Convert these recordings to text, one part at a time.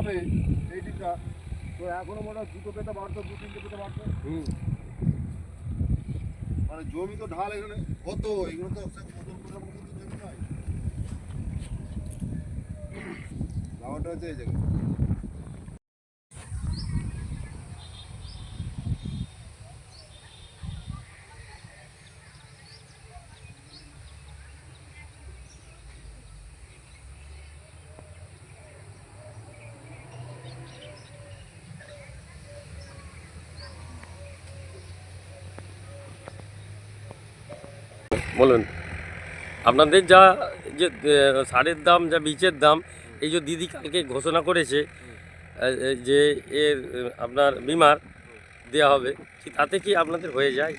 হবে এই দিকটা। তো এখনও মনে হয় দুটো পেতে বাড়তো দু তিনটে পেতে বাড়তো হুম। মানে জমি তো ঢাল এখানে কত এগুলো তো জমি নয়। ব্যাপারটা হচ্ছে এই জায়গায়। বলুন। আপনাদের যা যে সারের দাম যা বীজের দাম এই যে দিদি কালকে ঘোষণা করেছে যে এর আপনার বিমার দেওয়া হবে কি তাতে কি আপনাদের হয়ে যায়?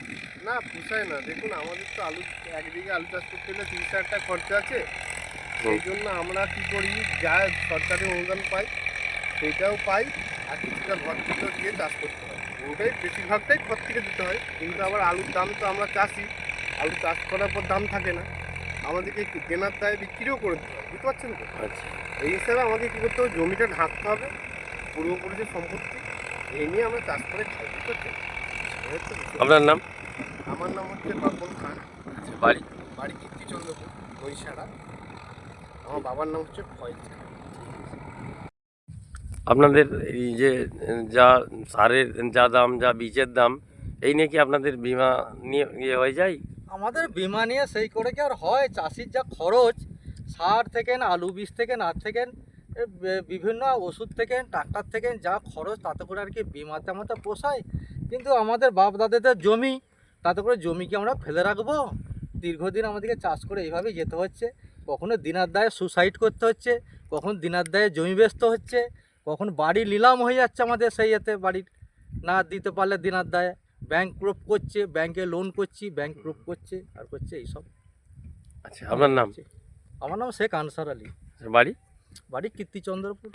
না পোষায় না। দেখুন আমাদের তো আলু একদিকে আলু চাষ করতে গেলে তিরিশ হাজার টাকা খরচা আছে। সেই জন্য আমরা কি করি যা সরকারি অনুদান পাই সেইটাও পাই আর কিছুটা ঘর দিয়ে চাষ করতে হয়। ওটাই বেশিরভাগটাই ঘর থেকে দিতে হয়। কিন্তু আবার আলুর দাম তো আমরা চাষি। আলু চাষ করার পর দাম থাকে না। আমাদেরকে একটু কেনার দায় বিক্রিও করে দিতে হয় বুঝতে পারছেন তো? আচ্ছা। এই হিসাবে আমাদের কী করতে হবে জমিটা ঢাকতে হবে পূর্বপুরুষের সম্পত্তি এই নিয়ে আমরা চাষ করে খাই বুঝতে পারছেন। আপনার নাম? আমার নাম হচ্ছে বাপন খান। আচ্ছা, বাড়ি? বাড়ি কীর্তিচন্দ্রপুর বৈশাড়া আমার বাবার নাম হচ্ছে ফয়েজ খান। আপনাদের এই যে যা সারের যা দাম যা বীজের দাম এই নিয়ে কি আপনাদের বিমা নিয়ে ইয়ে হয়ে যায়? আমাদের বিমা নিয়ে সেই করে কি আর হয়? চাষির যা খরচ, সার থেকে আলু বীজ থেকে না থেকে বিভিন্ন ওষুধ থেকে ট্রাক্টর থেকে যা খরচ, তাতে করে আর কি বিমাতে আমাদের পোষায়। কিন্তু আমাদের বাপ দাদাদের জমি, তাতে করে জমিকে আমরা ফেলে রাখব? দীর্ঘদিন আমাদেরকে চাষ করে এইভাবেই যেতে হচ্ছে। কখনো দিনার দায়ে সুসাইড করতে হচ্ছে, কখন দিনার দায়ে জমি ব্যস্ত হচ্ছে, কখন বাড়ি নিলাম হয়ে যাচ্ছে আমাদের সেই এতে বাড়ির না দিতে পারলে দিনার দায়ে। ব্যাংক প্রুফ করছে ব্যাংকে লোন করছি ব্যাংক প্রুফ করছে আর করছে এইসব। আচ্ছা আপনার নাম? আমার নাম শেখ আনসার আলী। বাড়ি? বাড়ি কীর্তিচন্দ্রপুর।